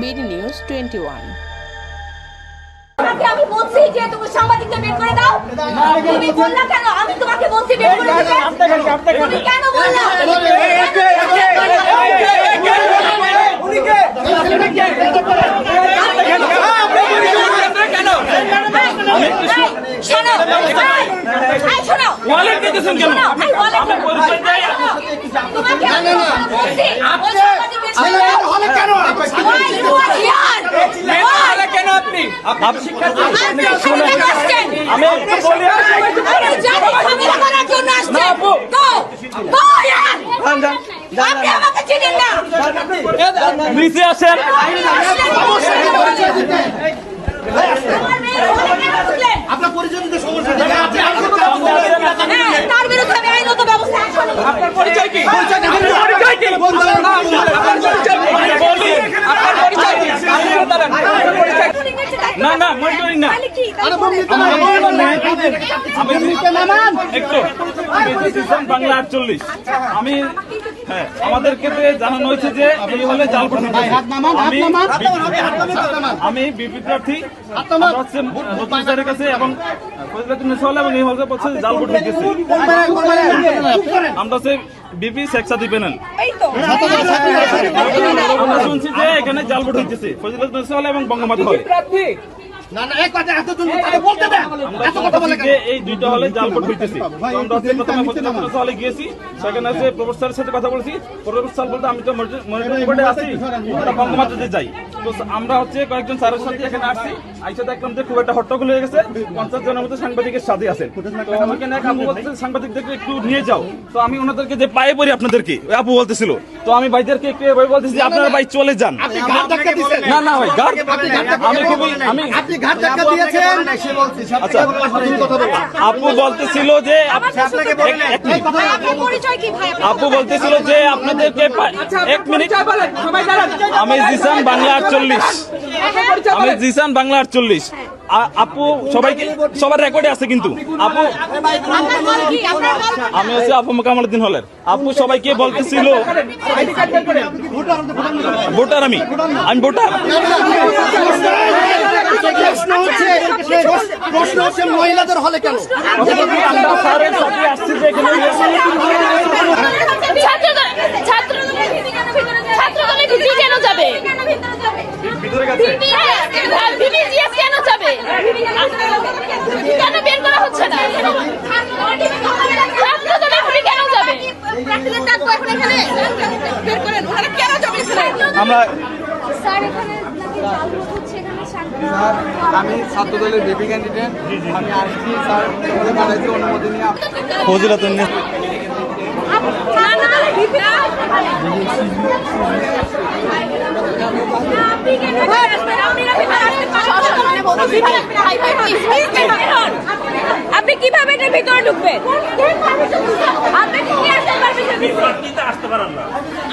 BD news twenty one. আমি বলছি যে তুমি সাংবাদিকদের বের করে দাও। তুমি বললা কেন? আমি তোমাকে বলছি বের করে দিতে। তুমি কেন বললা? শোনো এই, শোনো। ওয়ালেট দিতেছেন কেন? শোনো, এই wallet আমি পরিচয় দেই। তোমাকে কেন আপনি? আপনি শিক্ষার্থী কেন আসছেন? আমি একটু বলি। নিচে আসেন? আপনার পরিচয় দিতে সমস্যা। হ্যাঁ, তার বিরুদ্ধে আমি আইনত ব্যবস্থা। আপনার পরিচয় কি? পরিচয় কি? আপনার পরিচয় কি? না না মনিটরিং একটু। বাংলা আটচল্লিশ। আমি হ্যাঁ আমাদেরকে তো জানানো হয়েছে যে এই হলে জাল আমি আমি বিপি প্রার্থী হচ্ছে কাছে এবং এই জাল ভোট আমরা হচ্ছে বিপি সেক্সা দিবে না এই তো। আমরা শুনছি যে এখানে জাল ভোট হচ্ছে ফজলাতুন এবং বঙ্গমাতা হল। না, না, এক কথা এতজন তাহলে বলতে দেন। এত কথা বলে শুনছি এই দুইটা হলে জাল হইতেছে আমরা হচ্ছে প্রথমে ফজলাতুন হলে গিয়েছি সেখানে আছে প্রফেসরের সাথে কথা বলছি প্রফেসর বলতে আমি তো মনিটরিং বোর্ডে আছি আমরা বঙ্গমাতাতে যাই। তো আমরা হচ্ছে কয়েকজন স্যারের সাথে এখানে আসছি আইসা দেখলাম যে খুব একটা হট্টগোল হয়ে গেছে পঞ্চাশ জনের মতো সাংবাদিকের সাথে আছেন। তো ওইখানে এক আপু বলতেছে সাংবাদিকদেরকে একটু নিয়ে যাও। তো আমি ওনাদেরকে যে পায়ে পড়ি আপনাদেরকে ওই আপু বলতেছিল। তো আমি ভাইদেরকে একটু এভাবে বলতেছি যে আপনারা ভাই চলে যান। না না ভাই আমি খুবই আমি ঘাট ধাক্কা দিয়েছেন। আচ্ছা। আপু বলতেছিল যে? আপু বলতেছিল যে আপনাদেরকে এক মিনিট। আমি জিসান বাংলা আটচল্লিশ। আমি জিসান বাংলা আটচল্লিশ। আ- আপু সবাইকে সবার রেকর্ডে আছে কিন্তু। আপু? আমি হচ্ছে আপু মোকামুদ্দিন হলের। আপু সবাইকে বলতেছিল ভোটার আমি। আমি ভোটার। প্রশ্ন হচ্ছে প্রশ্ন হচ্ছে মহিলাদের হলে কেন কেন যাবে ভিতরে গেছে আর ভিপিজিএস কেন যাবে কেন বের করা হচ্ছে না? আমরা স্যার আমি ছাত্র দলের বেবি ক্যান্ডিডেট আমি আসছি স্যার তোমাদের বাড়াইতে অনুমতি নিয়ে আপ- ফজিলাতুন না, না, ভিপি না। আপনি কীভাবে এটার ভিতরে ঢুকবেন? আপনি আসতে পারবেন আসতে পারেন না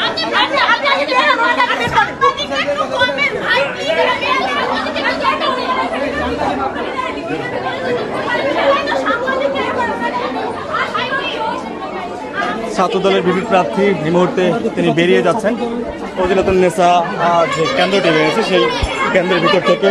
আপনি আপনি আপনি আসলে কেন রোজা আপনি একটু কমেন ভাই ছাত্রদলের বিপি প্রার্থী এই মুহূর্তে তিনি বেরিয়ে যাচ্ছেন। ফজিলাতুল নেসা যে কেন্দ্রটি রয়েছে সেই কেন্দ্রের ভিতর থেকে।